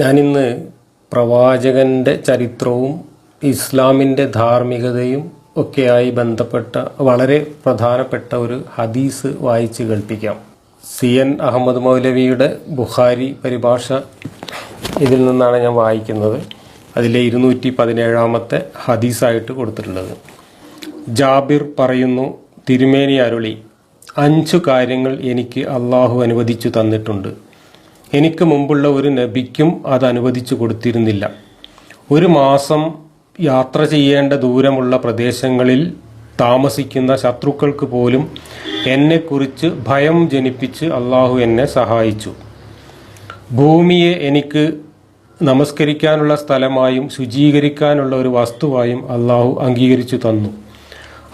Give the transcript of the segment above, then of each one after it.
ഞാനിന്ന് പ്രവാചകന്റെ ചരിത്രവും ഇസ്ലാമിന്റെ ധാർമ്മികതയും ഒക്കെയായി ബന്ധപ്പെട്ട വളരെ പ്രധാനപ്പെട്ട ഒരു ഹദീസ് വായിച്ച് കേൾപ്പിക്കാം. സി എൻ അഹമ്മദ് മൗലവിയുടെ ബുഖാരി പരിഭാഷ ഇതിൽ നിന്നാണ് ഞാൻ വായിക്കുന്നത്. അതിലെ ഇരുന്നൂറ്റി പതിനേഴാമത്തെ ഹദീസായിട്ട് കൊടുത്തിട്ടുള്ളത്. ജാബിർ പറയുന്നു തിരുമേനി അരുളി അഞ്ചു കാര്യങ്ങൾ എനിക്ക് അള്ളാഹു അനുവദിച്ചു തന്നിട്ടുണ്ട്. എനിക്ക് മുമ്പുള്ള ഒരു നബിക്കും അത് അനുവദിച്ചു കൊടുത്തിരുന്നില്ല. ഒരു മാസം യാത്ര ചെയ്യേണ്ട ദൂരമുള്ള പ്രദേശങ്ങളിൽ താമസിക്കുന്ന ശത്രുക്കൾക്ക് പോലും എന്നെക്കുറിച്ച് ഭയം ജനിപ്പിച്ച് അള്ളാഹു എന്നെ സഹായിച്ചു. ഭൂമിയെ എനിക്ക് നമസ്കരിക്കാനുള്ള സ്ഥലമായും ശുചീകരിക്കാനുള്ള ഒരു വസ്തുവായും അള്ളാഹു അംഗീകരിച്ചു തന്നു.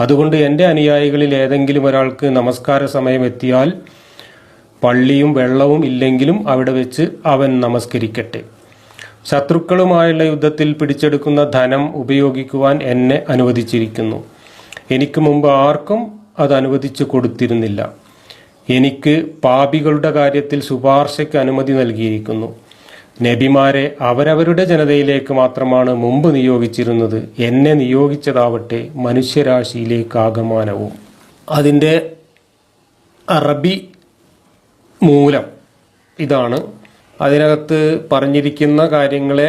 അതുകൊണ്ട് എന്റെ അനുയായികളിൽ ഏതെങ്കിലും ഒരാൾക്ക് നമസ്കാര സമയം എത്തിയാൽ പള്ളിയും വെള്ളവും ഇല്ലെങ്കിലും അവിടെ വെച്ച് അവൻ നമസ്കരിക്കട്ടെ. ശത്രുക്കളുമായുള്ള യുദ്ധത്തിൽ പിടിച്ചെടുക്കുന്ന ധനം ഉപയോഗിക്കുവാൻ എന്നെ അനുവദിച്ചിരിക്കുന്നു. എനിക്ക് മുമ്പ് ആർക്കും അത് അനുവദിച്ചു കൊടുത്തിരുന്നില്ല. എനിക്ക് പാപികളുടെ കാര്യത്തിൽ ശുപാർശയ്ക്ക് അനുമതി നൽകിയിരിക്കുന്നു. നബിമാരെ അവരവരുടെ ജനതയിലേക്ക് മാത്രമാണ് മുമ്പ് നിയോഗിച്ചിരുന്നത്. എന്നെ നിയോഗിച്ചതാവട്ടെ മനുഷ്യരാശിയിലേക്ക് ആഗമാനവും. അതിന്റെ അറബി മൂലം. ഇതാണ് അതിനകത്ത് പറഞ്ഞിരിക്കുന്ന കാര്യങ്ങളെ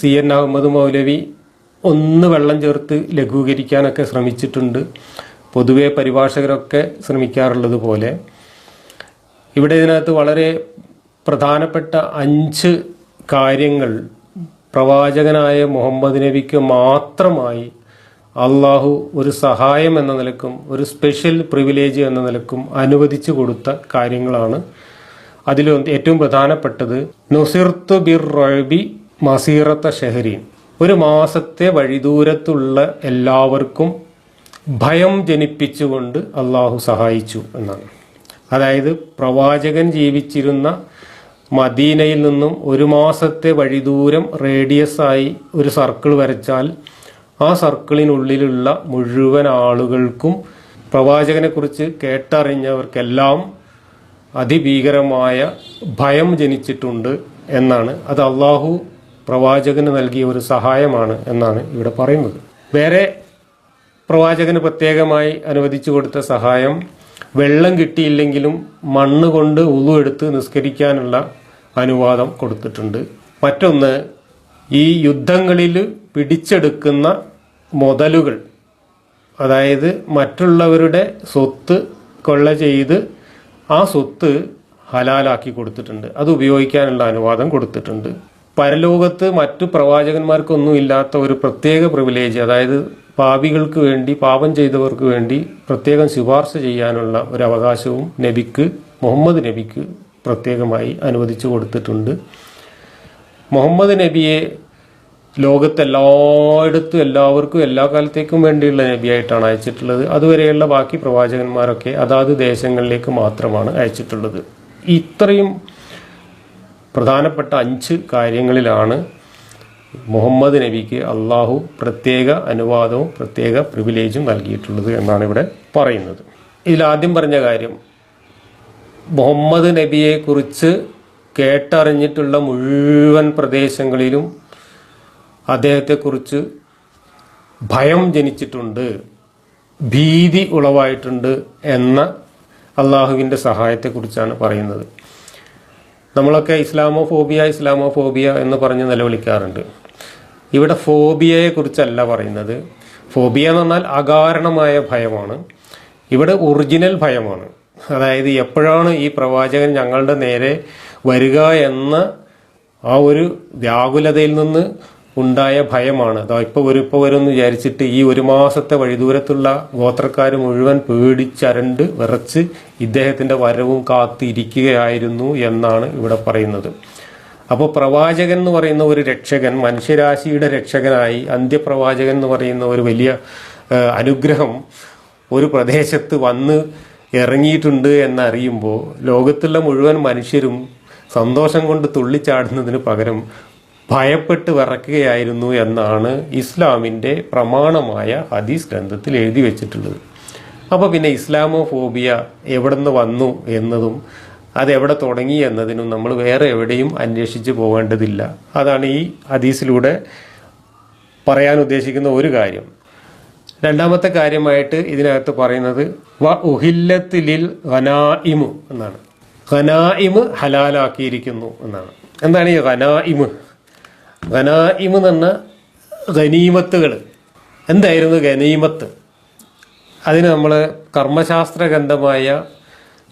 സി എൻ അഹമ്മദ് മൗലവി ഒന്ന് വെള്ളം ചേർത്ത് ലഘൂകരിക്കാനൊക്കെ ശ്രമിച്ചിട്ടുണ്ട്. പൊതുവെ പരിഭാഷകരൊക്കെ ശ്രമിക്കാറുള്ളത് പോലെ. ഇവിടെ ഇതിനകത്ത് വളരെ പ്രധാനപ്പെട്ട അഞ്ച് കാര്യങ്ങൾ പ്രവാചകനായ മുഹമ്മദ് നബിക്ക് മാത്രമായി അള്ളാഹു ഒരു സഹായം എന്ന നിലക്കും ഒരു സ്പെഷ്യൽ പ്രിവിലേജ് എന്ന നിലക്കും അനുവദിച്ചു കൊടുത്ത കാര്യങ്ങളാണ്. അതിൽ ഏറ്റവും പ്രധാനപ്പെട്ടത് നുസിർത്തു ബിർ റബി മസീറത്ത ഷെഹരീൻ ഒരു മാസത്തെ വഴിദൂരത്തുള്ള എല്ലാവർക്കും ഭയം ജനിപ്പിച്ചുകൊണ്ട് അള്ളാഹു സഹായിച്ചു എന്നാണ്. അതായത് പ്രവാചകൻ ജീവിച്ചിരുന്ന മദീനയിൽ നിന്നും ഒരു മാസത്തെ വഴിദൂരം റേഡിയസ് ആയി ഒരു സർക്കിൾ വരച്ചാൽ ആ സർക്കിളിനുള്ളിലുള്ള മുഴുവൻ ആളുകൾക്കും പ്രവാചകനെക്കുറിച്ച് കേട്ടറിഞ്ഞവർക്കെല്ലാം അതിഭീകരമായ ഭയം ജനിച്ചിട്ടുണ്ട് എന്നാണ്. അത് അള്ളാഹു പ്രവാചകന് നൽകിയ ഒരു സഹായമാണ് എന്നാണ് ഇവിടെ പറയുന്നത്. വേറെ പ്രവാചകന് പ്രത്യേകമായി അനുവദിച്ചു കൊടുത്ത സഹായം വെള്ളം കിട്ടിയില്ലെങ്കിലും മണ്ണ് കൊണ്ട് ഉളു എടുത്ത് നിസ്കരിക്കാനുള്ള അനുവാദം കൊടുത്തിട്ടുണ്ട്. മറ്റൊന്ന് ഈ യുദ്ധങ്ങളിൽ പിടിച്ചെടുക്കുന്ന മുതലുകൾ അതായത് മറ്റുള്ളവരുടെ സ്വത്ത് കൊള്ള ചെയ്ത് ആ സ്വത്ത് ഹലാലാക്കി കൊടുത്തിട്ടുണ്ട്. അത് ഉപയോഗിക്കാനുള്ള അനുവാദം കൊടുത്തിട്ടുണ്ട്. പരലോകത്ത് മറ്റു പ്രവാചകന്മാർക്കൊന്നും ഇല്ലാത്ത ഒരു പ്രത്യേക പ്രിവിലേജ് അതായത് പാപികൾക്ക് വേണ്ടി പാപം ചെയ്തവർക്ക് വേണ്ടി പ്രത്യേകം ശുപാർശ ചെയ്യാനുള്ള ഒരു അവകാശവും നബിക്ക് മുഹമ്മദ് നബിക്ക് പ്രത്യേകമായി അനുവദിച്ചു കൊടുത്തിട്ടുണ്ട്. മുഹമ്മദ് നബിയെ ലോകത്തെല്ലായിടത്തും എല്ലാവർക്കും എല്ലാ കാലത്തേക്കും വേണ്ടിയുള്ള നബിയായിട്ടാണ് അയച്ചിട്ടുള്ളത്. അതുവരെയുള്ള ബാക്കി പ്രവാചകന്മാരൊക്കെ അതാത് ദേശങ്ങളിലേക്ക് മാത്രമാണ് അയച്ചിട്ടുള്ളത്. ഇത്രയും പ്രധാനപ്പെട്ട അഞ്ച് കാര്യങ്ങളിലാണ് മുഹമ്മദ് നബിക്ക് അള്ളാഹു പ്രത്യേക അനുവാദവും പ്രത്യേക പ്രിവിലേജും നൽകിയിട്ടുള്ളത് എന്നാണ് ഇവിടെ പറയുന്നത്. ഇതിലാദ്യം പറഞ്ഞ കാര്യം മുഹമ്മദ് നബിയെക്കുറിച്ച് കേട്ടറിഞ്ഞിട്ടുള്ള മുഴുവൻ പ്രദേശങ്ങളിലും അദ്ദേഹത്തെക്കുറിച്ച് ഭയം ജനിച്ചിട്ടുണ്ട് ഭീതി ഉളവായിട്ടുണ്ട് എന്ന അള്ളാഹുവിന്റെ സഹായത്തെക്കുറിച്ചാണ് പറയുന്നത്. നമ്മളൊക്കെ ഇസ്ലാമോ ഫോബിയ ഇസ്ലാമോ ഫോബിയ എന്ന് പറഞ്ഞ് നിലവിളിക്കാറുണ്ട്. ഇവിടെ ഫോബിയയെക്കുറിച്ചല്ല പറയുന്നത്. ഫോബിയ എന്ന് പറഞ്ഞാൽ അകാരണമായ ഭയമാണ്. ഇവിടെ ഒറിജിനൽ ഭയമാണ്. അതായത് എപ്പോഴാണ് ഈ പ്രവാചകൻ ഞങ്ങളുടെ നേരെ വരിക എന്ന ആ ഒരു വ്യാകുലതയിൽ നിന്ന് ഉണ്ടായ ഭയമാണ്. അതാ ഇപ്പോൾ വരും ഇപ്പോൾ വരും എന്ന് വിചാരിച്ചിട്ട് ഈ ഒരു മാസത്തെ വഴിദൂരത്തുള്ള ഗോത്രക്കാർ മുഴുവൻ പേടിച്ചരണ്ട് വിറച്ച് ഇദ്ദേഹത്തിന്റെ വരവും കാത്തിരിക്കുകയായിരുന്നു എന്നാണ് ഇവിടെ പറയുന്നത്. അപ്പോൾ പ്രവാചകൻ എന്ന് പറയുന്ന ഒരു രക്ഷകൻ മനുഷ്യരാശിയുടെ രക്ഷകനായി അന്ത്യപ്രവാചകൻ എന്ന് പറയുന്ന ഒരു വലിയ അനുഗ്രഹം ഒരു പ്രദേശത്ത് വന്ന് ഇറങ്ങിയിട്ടുണ്ട് എന്നറിയുമ്പോൾ ലോകത്തുള്ള മുഴുവൻ മനുഷ്യരും സന്തോഷം കൊണ്ട് തുള്ളിച്ചാടുന്നതിന് പകരം ഭയപ്പെട്ട് വിറക്കുകയായിരുന്നു എന്നാണ് ഇസ്ലാമിന്റെ പ്രമാണമായ ഹദീസ് ഗ്രന്ഥത്തിൽ എഴുതി വെച്ചിട്ടുള്ളത്. അപ്പോൾ പിന്നെ ഇസ്ലാമോ ഫോബിയ എവിടെ നിന്ന് വന്നു എന്നതും അതെവിടെ തുടങ്ങി എന്നതിനും നമ്മൾ വേറെ എവിടെയും അന്വേഷിച്ച് പോകേണ്ടതില്ല. അതാണ് ഈ ഹദീസിലൂടെ പറയാൻ ഉദ്ദേശിക്കുന്ന ഒരു കാര്യം. രണ്ടാമത്തെ കാര്യമായിട്ട് ഇതിനകത്ത് പറയുന്നത് വ ഉഹില്ലത്തിലിൽ ഖനായിമു എന്നാണ്. ഖനായിമ് ഹലാലാക്കിയിരിക്കുന്നു എന്നാണ്. എന്താണ് ഈ ഖനായിമ് ഖനായിമ് എന്ന് ഖനീമത്തുകൾ എന്തായിരുന്നു ഖനീമത്ത്? അതിന് നമ്മൾ കർമ്മശാസ്ത്ര ഗ്രന്ഥമായ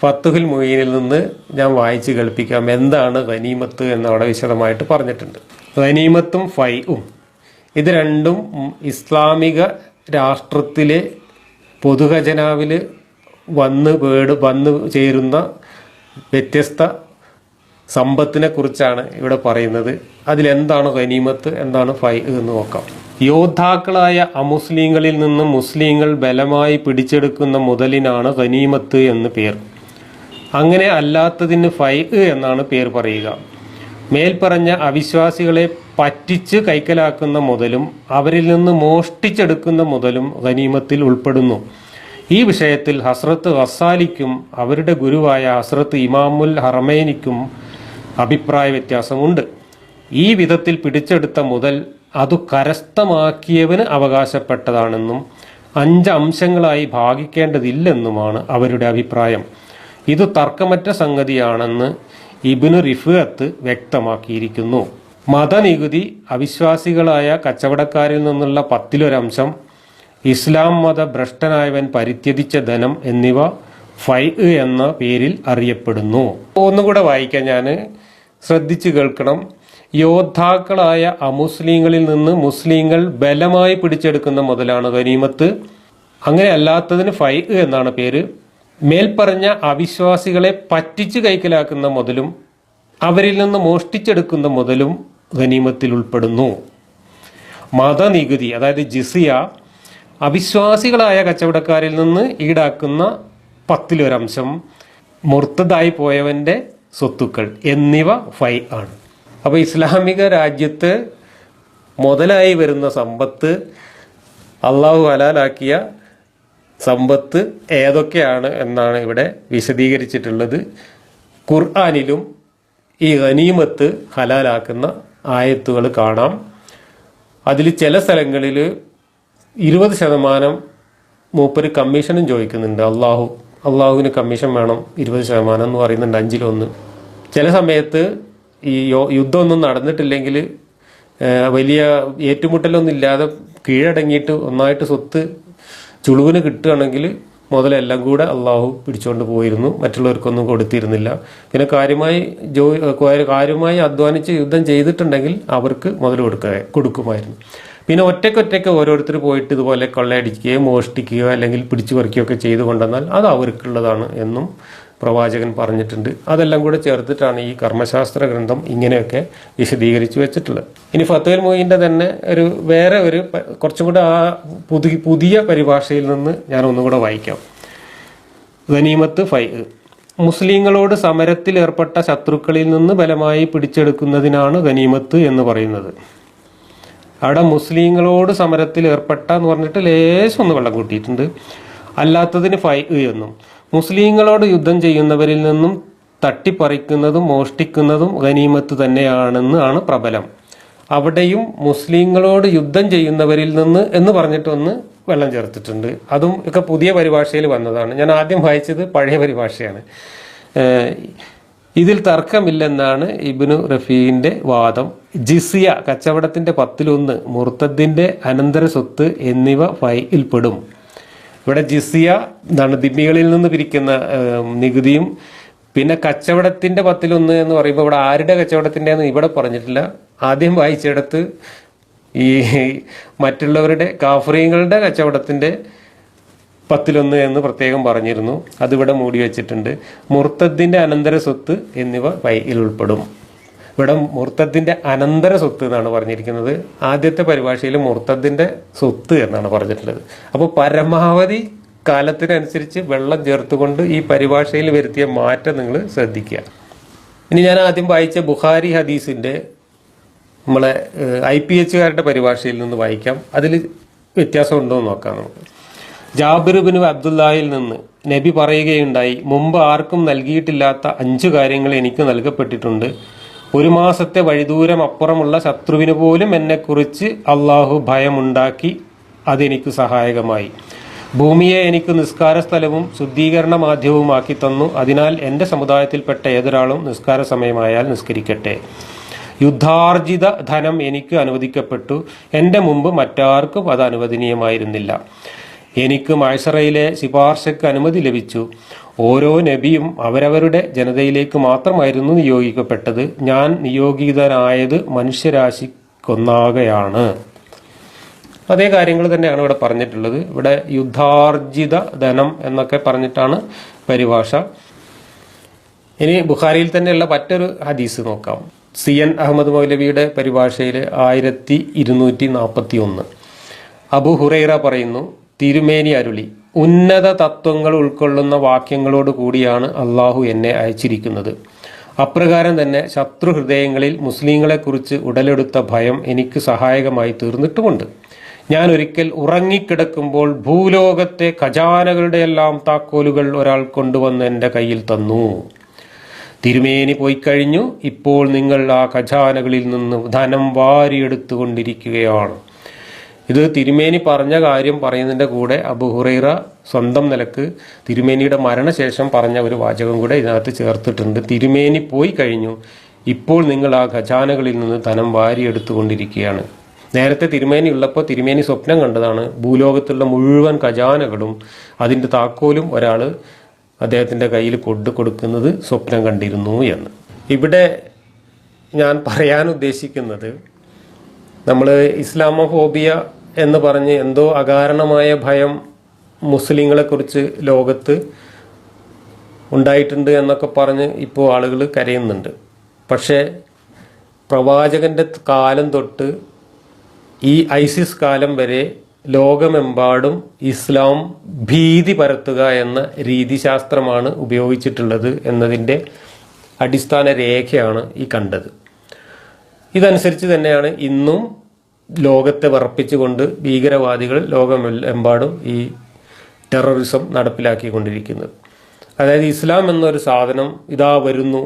ഫത്തുഹുൽ മുഹീനിൽ നിന്ന് ഞാൻ വായിച്ച് കേൾപ്പിക്കാം. എന്താണ് ഖനീമത്ത് എന്നവിടെ വിശദമായിട്ട് പറഞ്ഞിട്ടുണ്ട്. ഖനീമത്തും ഫൈവും ഇത് രണ്ടും ഇസ്ലാമിക രാഷ്ട്രത്തിലെ പൊതുഖജനാവിൽ വന്ന് പേട് വന്ന് ചേരുന്ന വ്യത്യസ്ത സമ്പത്തിനെ കുറിച്ചാണ് ഇവിടെ പറയുന്നത്. അതിൽ എന്താണ് ഖനീമത്ത് എന്താണ് ഫൈ എന്ന് നോക്കാം. യോദ്ധാക്കളായ അമുസ്ലിങ്ങളിൽ നിന്ന് മുസ്ലിങ്ങൾ ബലമായി പിടിച്ചെടുക്കുന്ന മുതലിനാണ് ഖനീമത്ത് എന്ന് പേർ. അങ്ങനെ അല്ലാത്തതിന് ഫൈ എന്നാണ് പേർ പറയുക. മേൽപ്പറഞ്ഞ അവിശ്വാസികളെ പറ്റിച്ച് കൈക്കലാക്കുന്ന മുതലും അവരിൽ നിന്ന് മോഷ്ടിച്ചെടുക്കുന്ന മുതലും ഖനീമത്തിൽ ഉൾപ്പെടുന്നു. ഈ വിഷയത്തിൽ ഹസ്രത്ത് വസാലിക്കും അവരുടെ ഗുരുവായ ഹസ്രത്ത് ഇമാമുൽ ഹറമൈനിക്കും അഭിപ്രായ വ്യത്യാസമുണ്ട്. ഈ വിധത്തിൽ പിടിച്ചെടുത്ത മുതൽ അതു കരസ്ഥമാക്കിയവന് അവകാശപ്പെട്ടതാണെന്നും അഞ്ച് അംശങ്ങളായി ഭാഗിക്കേണ്ടതില്ലെന്നുമാണ് അവരുടെ അഭിപ്രായം. ഇത് തർക്കമറ്റ സംഗതിയാണെന്ന് ഇബിന് റിഫത്ത് വ്യക്തമാക്കിയിരിക്കുന്നു. മതനികുതി അവിശ്വാസികളായ കച്ചവടക്കാരിൽ നിന്നുള്ള പത്തിലൊരംശം ഇസ്ലാം മത ഭ്രഷ്ടനായവൻ പരിത്യജിച്ച ധനം എന്നിവ ഫൈ എന്ന പേരിൽ അറിയപ്പെടുന്നു. ഒന്നുകൂടെ വായിക്കാൻ ഞാൻ ശ്രദ്ധിച്ചു കേൾക്കണം. യോദ്ധാക്കളായ അമുസ്ലിങ്ങളിൽ നിന്ന് മുസ്ലിങ്ങൾ ബലമായി പിടിച്ചെടുക്കുന്ന മുതലാണ് ഗനീമത്ത്. അങ്ങനെ അല്ലാത്തതിന് ഫൈ എന്നാണ് പേര്. മേൽപ്പറഞ്ഞ അവിശ്വാസികളെ പറ്റിച്ചു കൈക്കലാക്കുന്ന മുതലും അവരിൽ നിന്ന് മോഷ്ടിച്ചെടുക്കുന്ന മുതലും ഗനീമത്തിൽ ഉൾപ്പെടുന്നു. മതനികുതി അതായത് ജിസിയ അവിശ്വാസികളായ കച്ചവടക്കാരിൽ നിന്ന് ഈടാക്കുന്ന പത്തിലൊരംശം മുർത്തതായി പോയവന്റെ സ്വത്തുക്കൾ എന്നിവ ഫൈ ആണ്. അപ്പോൾ ഇസ്ലാമിക രാജ്യത്ത് മുതലായി വരുന്ന സമ്പത്ത് അള്ളാഹു ഹലാലാക്കിയ സമ്പത്ത് ഏതൊക്കെയാണ് എന്നാണ് ഇവിടെ വിശദീകരിച്ചിട്ടുള്ളത്. ഖുർആാനിലും ഈ ഗനീമത്ത് ഹലാലാക്കുന്ന ആയത്തുകൾ കാണാം. അതിൽ ചില സ്ഥലങ്ങളിൽ ഇരുപത് ശതമാനം മൂപ്പര് കമ്മീഷനും ചോദിക്കുന്നുണ്ട്. അള്ളാഹു അള്ളാഹുവിന് കമ്മീഷൻ വേണം ഇരുപത് ശതമാനം എന്ന് പറയുന്നുണ്ട് അഞ്ചിലൊന്ന്. ചില സമയത്ത് ഈ യുദ്ധമൊന്നും നടന്നിട്ടില്ലെങ്കിൽ വലിയ ഏറ്റുമുട്ടലൊന്നും ഇല്ലാതെ കീഴടങ്ങിയിട്ട് ഒന്നായിട്ട് സ്വത്ത് ചുളുവിന് കിട്ടുകയാണെങ്കിൽ മുതലെല്ലാം കൂടെ അള്ളാഹു പിടിച്ചുകൊണ്ട് പോയിരുന്നു. മറ്റുള്ളവർക്കൊന്നും കൊടുത്തിരുന്നില്ല. പിന്നെ കാര്യമായി ജോ കാര്യമായി അധ്വാനിച്ച് യുദ്ധം ചെയ്തിട്ടുണ്ടെങ്കിൽ അവർക്ക് മുതൽ കൊടുക്കുക കൊടുക്കുമായിരുന്നു. പിന്നെ ഒറ്റയ്ക്കൊറ്റയ്ക്ക് ഓരോരുത്തർ പോയിട്ട് ഇതുപോലെ കൊള്ളയടിക്കുകയോ മോഷ്ടിക്കുകയോ അല്ലെങ്കിൽ പിടിച്ചു പറിക്കുകയോ ഒക്കെ ചെയ്തു കൊണ്ടുവന്നാൽ അത് അവർക്കുള്ളതാണ് എന്നും പ്രവാചകൻ പറഞ്ഞിട്ടുണ്ട്. അതെല്ലാം കൂടെ ചേർത്തിട്ടാണ് ഈ കർമ്മശാസ്ത്ര ഗ്രന്ഥം ഇങ്ങനെയൊക്കെ വിശദീകരിച്ചു വെച്ചിട്ടുള്ളത്. ഇനി ഫത്തുൽ മൊയ്യിന്റെ തന്നെ ഒരു വേറെ ഒരു കുറച്ചും കൂടെ ആ പുതിയ പുതിയ പരിഭാഷയിൽ നിന്ന് ഞാൻ ഒന്നും കൂടെ വായിക്കാം. ധനീമത്ത് ഫൈ മുസ്ലിങ്ങളോട് സമരത്തിൽ ഏർപ്പെട്ട ശത്രുക്കളിൽ നിന്ന് ബലമായി പിടിച്ചെടുക്കുന്നതിനാണ് ഗനീമത്ത് എന്ന് പറയുന്നത്. അവിടെ മുസ്ലിങ്ങളോട് സമരത്തിൽ ഏർപ്പെട്ട എന്ന് പറഞ്ഞിട്ട് ലേശം ഒന്ന് വെള്ളം കൂട്ടിയിട്ടുണ്ട്. അല്ലാത്തതിന് ഫൈ എന്നും. മുസ്ലിങ്ങളോട് യുദ്ധം ചെയ്യുന്നവരിൽ നിന്നും തട്ടിപ്പറിക്കുന്നതും മോഷ്ടിക്കുന്നതും ഗനീമത്ത് തന്നെയാണെന്ന് ആണ് പ്രബലം. അവിടെയും മുസ്ലിങ്ങളോട് യുദ്ധം ചെയ്യുന്നവരിൽ നിന്ന് എന്ന് പറഞ്ഞിട്ടൊന്ന് വെള്ളം ചേർത്തിട്ടുണ്ട്. അതും ഒക്കെ പുതിയ പരിഭാഷയിൽ വന്നതാണ്. ഞാൻ ആദ്യം വായിച്ചത് പഴയ പരിഭാഷയാണ്. ഇതിൽ തർക്കമില്ലെന്നാണ് ഇബിനു റഫീന്റെ വാദം. ജിസിയ കച്ചവടത്തിന്റെ പത്തിലൊന്ന് മുർത്തദിന്റെ അനന്തര സ്വത്ത് എന്നിവ ഫൈയിൽപ്പെടും ഇവിടെ ജിസിയ എന്താണ് ദിമ്മികളിൽ നിന്ന് പിരിക്കുന്ന നികുതിയും. പിന്നെ കച്ചവടത്തിന്റെ പത്തിലൊന്ന് എന്ന് പറയുമ്പോൾ ഇവിടെ ആരുടെ കച്ചവടത്തിന്റെ എന്ന് ഇവിടെ പറഞ്ഞിട്ടില്ല. ആദ്യം വായിച്ചെടുത്ത് ഈ മറ്റുള്ളവരുടെ കാഫറിയങ്ങളുടെ കച്ചവടത്തിന്റെ പത്തിലൊന്ന് എന്ന് പ്രത്യേകം പറഞ്ഞിരുന്നു. അതിവിടെ മൂടി വെച്ചിട്ടുണ്ട്. മുർത്തദ്ദിന്റെ അനന്തര സ്വത്ത് എന്നിവ വൈയിൽ ഉൾപ്പെടും. ഇവിടെ മുർത്തദ്ദിന്റെ അനന്തര സ്വത്ത് എന്നാണ് പറഞ്ഞിരിക്കുന്നത്. ആദ്യത്തെ പരിഭാഷയിൽ മുർത്തദ്ദിന്റെ സ്വത്ത് എന്നാണ് പറഞ്ഞിട്ടുള്ളത്. അപ്പോൾ പരമാവധി കാലത്തിനനുസരിച്ച് വെള്ളം ചേർത്തുകൊണ്ട് ഈ പരിഭാഷയിൽ വരുത്തിയ മാറ്റം നിങ്ങൾ ശ്രദ്ധിക്കുക. ഇനി ഞാൻ ആദ്യം വായിച്ച ബുഹാരി ഹദീസിന്റെ നമ്മളെ ഐ പി എച്ചുകാരുടെ പരിഭാഷയിൽ നിന്ന് വായിക്കാം. അതിൽ വ്യത്യാസം ഉണ്ടോ എന്ന് നോക്കാം നമുക്ക്. ജാബിറുബിന് അബ്ദുല്ലായിൽ നിന്ന് നബി പറയുകയുണ്ടായി മുമ്പ് ആർക്കും നൽകിയിട്ടില്ലാത്ത അഞ്ചു കാര്യങ്ങൾ എനിക്ക് നൽകപ്പെട്ടിട്ടുണ്ട്. ഒരു മാസത്തെ വഴിദൂരം അപ്പുറമുള്ള ശത്രുവിന് പോലും എന്നെക്കുറിച്ച് അള്ളാഹു ഭയമുണ്ടാക്കി അതെനിക്ക് സഹായകമായി. ഭൂമിയെ എനിക്ക് നിസ്കാര സ്ഥലവും ശുദ്ധീകരണ മാധ്യമവുമാക്കി തന്നു. അതിനാൽ എന്റെ സമുദായത്തിൽപ്പെട്ട ഏതൊരാളും നിസ്കാര സമയമായാൽ നിസ്കരിക്കട്ടെ. യുദ്ധാർജിത ധനം എനിക്ക് അനുവദിക്കപ്പെട്ടു. എന്റെ മുമ്പ് മറ്റാർക്കും അത് അനുവദനീയമായിരുന്നില്ല. എനിക്ക് മാഴ്സറയിലെ ശിപാർശയ്ക്ക് അനുമതി ലഭിച്ചു. ഓരോ നബിയും അവരവരുടെ ജനതയിലേക്ക് മാത്രമായിരുന്നു നിയോഗിക്കപ്പെട്ടത്. ഞാൻ നിയോഗിതനായത് മനുഷ്യരാശിക്കൊന്നാകെയാണ്. അതേ കാര്യങ്ങൾ തന്നെയാണ് ഇവിടെ പറഞ്ഞിട്ടുള്ളത്. ഇവിടെ യുദ്ധാർജിത ധനം എന്നൊക്കെ പറഞ്ഞിട്ടാണ് പരിഭാഷ. ഇനി ബുഖാരിയിൽ തന്നെയുള്ള മറ്റൊരു ഹദീസ് നോക്കാം. സി എൻ അഹമ്മദ് മൗലവിയുടെ പരിഭാഷയിൽ ആയിരത്തി ഇരുന്നൂറ്റി നാൽപ്പത്തി ഒന്ന് അബു ഹുറൈറ പറയുന്നു തിരുമേനി അരുളി ഉന്നത തത്വങ്ങൾ ഉൾക്കൊള്ളുന്ന വാക്യങ്ങളോട് കൂടിയാണ് അള്ളാഹു എന്നെ അയച്ചിരിക്കുന്നത്. അപ്രകാരം തന്നെ ശത്രു ഹൃദയങ്ങളിൽ മുസ്ലിങ്ങളെക്കുറിച്ച് ഉടലെടുത്ത ഭയം എനിക്ക് സഹായകമായി തീർന്നിട്ടുമുണ്ട്. ഞാൻ ഒരിക്കൽ ഉറങ്ങിക്കിടക്കുമ്പോൾ ഭൂലോകത്തെ ഖജാനകളുടെ എല്ലാം താക്കോലുകൾ ഒരാൾ കൊണ്ടുവന്ന് എന്റെ കയ്യിൽ തന്നു. തിരുമേനി പോയി കഴിഞ്ഞു ഇപ്പോൾ നിങ്ങൾ ആ ഖജാനകളിൽ നിന്ന് ധനം വാരിയെടുത്തുകൊണ്ടിരിക്കുകയാണ്. ഇത് തിരുമേനി പറഞ്ഞ കാര്യം പറയുന്നതിന്റെ കൂടെ അബു ഹുറൈറ സ്വന്തം നിലയ്ക്ക് തിരുമേനിയുടെ മരണശേഷം പറഞ്ഞ ഒരു വാചകം കൂടെ ഇതിനകത്ത് ചേർത്തിട്ടുണ്ട്. തിരുമേനി പോയി കഴിഞ്ഞു. ഇപ്പോൾ നിങ്ങൾ ആ ഖജാനകളിൽ നിന്ന് ധനം വാരിയെടുത്തുകൊണ്ടിരിക്കുകയാണ്. നേരത്തെ തിരുമേനി ഉള്ളപ്പോൾ തിരുമേനി സ്വപ്നം കണ്ടതാണ്. ഭൂലോകത്തുള്ള മുഴുവൻ ഖജാനകളും അതിന്റെ താക്കോലും ഒരാൾ അദ്ദേഹത്തിന്റെ കയ്യിൽ കൊണ്ടു കൊടുക്കുന്നത് സ്വപ്നം കണ്ടിരുന്നു എന്ന്. ഇവിടെ ഞാൻ പറയാൻ ഉദ്ദേശിക്കുന്നത് നമ്മൾ ഇസ്ലാമോഫോബിയ എന്ന് പറഞ്ഞ് എന്തോ അകാരണമായ ഭയം മുസ്ലിങ്ങളെക്കുറിച്ച് ലോകത്ത് ഉണ്ടായിട്ടുണ്ട് എന്നൊക്കെ പറഞ്ഞ് ഇപ്പോൾ ആളുകൾ കരയുന്നുണ്ട്. പക്ഷേ പ്രവാചകന്റെ കാലം തൊട്ട് ഈ ഐസിസ് കാലം വരെ ലോകമെമ്പാടും ഇസ്ലാം ഭീതി പരത്തുക എന്ന രീതിശാസ്ത്രമാണ് ഉപയോഗിച്ചിട്ടുള്ളത് എന്നതിന്റെ അടിസ്ഥാന രേഖയാണ് ഈ കണ്ടത്. ഇതനുസരിച്ച് തന്നെയാണ് ഇന്നും ലോകത്തെ വറപ്പിച്ചുകൊണ്ട് ഭീകരവാദികൾ ലോകമെമ്പാടും ഈ ടെററിസം നടപ്പിലാക്കിക്കൊണ്ടിരിക്കുന്നത്. അതായത് ഇസ്ലാം എന്നൊരു സാധനം ഇതാ വരുന്നു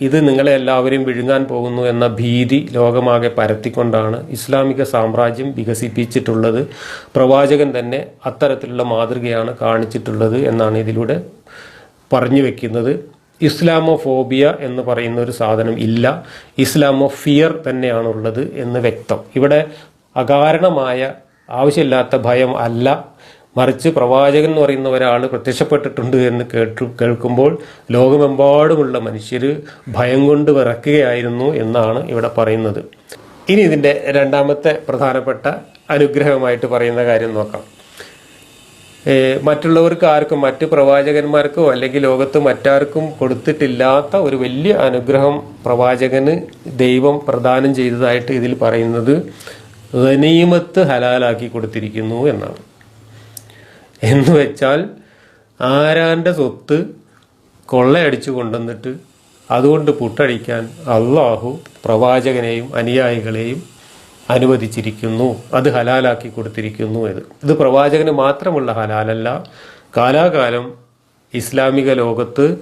ഇത് നിങ്ങളെ എല്ലാവരെയും വിഴുങ്ങാൻ പോകുന്നു എന്ന ഭീതി ലോകമാകെ പരത്തിക്കൊണ്ടാണ് ഇസ്ലാമിക സാമ്രാജ്യം വികസിപ്പിച്ചിട്ടുള്ളത്. പ്രവാചകൻ തന്നെ അത്തരത്തിലുള്ള മാതൃകയാണ് കാണിച്ചിട്ടുള്ളത് എന്നാണ് ഇതിലൂടെ പറഞ്ഞു വെക്കുന്നത്. ഇസ്ലാമോഫോബിയ എന്ന് പറയുന്ന ഒരു സാധനം ഇല്ല. ഇസ്ലാമോ ഫിയർ തന്നെയാണുള്ളത് എന്ന് വ്യക്തം. ഇവിടെ അകാരണമായ ആവശ്യമില്ലാത്ത ഭയം അല്ല. മറിച്ച് പ്രവാചകൻ എന്ന് പറയുന്ന ഒരാൾ പ്രത്യക്ഷപ്പെട്ടിട്ടുണ്ട് എന്ന് കേട്ടു കേൾക്കുമ്പോൾ ലോകമെമ്പാടുമുള്ള മനുഷ്യർ ഭയം കൊണ്ട് വിറക്കുകയായിരുന്നു എന്നാണ് ഇവിടെ പറയുന്നത്. ഇനി ഇതിന്റെ രണ്ടാമത്തെ പ്രധാനപ്പെട്ട അനുഗ്രഹമായിട്ട് പറയുന്ന കാര്യം നോക്കാം. മറ്റുള്ളവർക്ക് ആർക്കും മറ്റ് പ്രവാചകന്മാർക്കോ അല്ലെങ്കിൽ ലോകത്ത് മറ്റാർക്കും കൊടുത്തിട്ടില്ലാത്ത ഒരു വലിയ അനുഗ്രഹം പ്രവാചകന് ദൈവം പ്രദാനം ചെയ്തതായിട്ട് ഇതിൽ പറയുന്നത് ഗനീമത്ത് ഹലാലാക്കി കൊടുത്തിരിക്കുന്നു എന്നാണ്. എന്ന് വെച്ചാൽ ആരാന്റെ സ്വത്ത് കൊള്ളയടിച്ചു കൊണ്ടുവന്നിട്ട് അതുകൊണ്ട് പുട്ടടിക്കാൻ അള്ളാഹു പ്രവാചകനെയും അനുയായികളെയും അനുവദിച്ചിരിക്കുന്നു. അത് ഹലാലാക്കി കൊടുത്തിരിക്കുന്നു ഇത് ഇത് പ്രവാചകന് മാത്രമുള്ള ഹലാലല്ല. കാലാകാലം ഇസ്ലാമിക ലോകത്ത്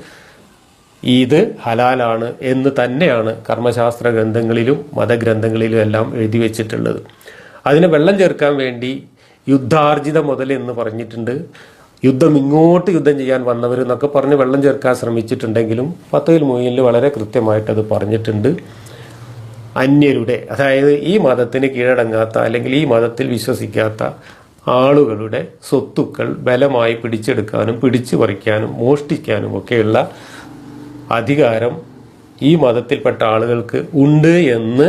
ഇത് ഹലാലാണ് എന്ന് തന്നെയാണ് കർമ്മശാസ്ത്ര ഗ്രന്ഥങ്ങളിലും മതഗ്രന്ഥങ്ങളിലും എല്ലാം എഴുതി വെച്ചിട്ടുള്ളത്. അതിന് വെള്ളം ചേർക്കാൻ വേണ്ടി യുദ്ധാർജിത മുതൽ എന്ന് പറഞ്ഞിട്ടുണ്ട്. യുദ്ധം ഇങ്ങോട്ട് യുദ്ധം ചെയ്യാൻ വന്നവർ എന്നൊക്കെ പറഞ്ഞ് വെള്ളം ചേർക്കാൻ ശ്രമിച്ചിട്ടുണ്ടെങ്കിലും പത്തുവിൽ മൂന്നിൽ വളരെ കൃത്യമായിട്ട് അത് പറഞ്ഞിട്ടുണ്ട്. അന്യരുടെ അതായത് ഈ മതത്തിന് കീഴടങ്ങാത്ത അല്ലെങ്കിൽ ഈ മതത്തിൽ വിശ്വസിക്കാത്ത ആളുകളുടെ സ്വത്തുക്കൾ ബലമായി പിടിച്ചെടുക്കാനും പിടിച്ചു പറിക്കാനും മോഷ്ടിക്കാനും ഒക്കെയുള്ള അധികാരം ഈ മതത്തിൽപ്പെട്ട ആളുകൾക്ക് ഉണ്ട് എന്ന്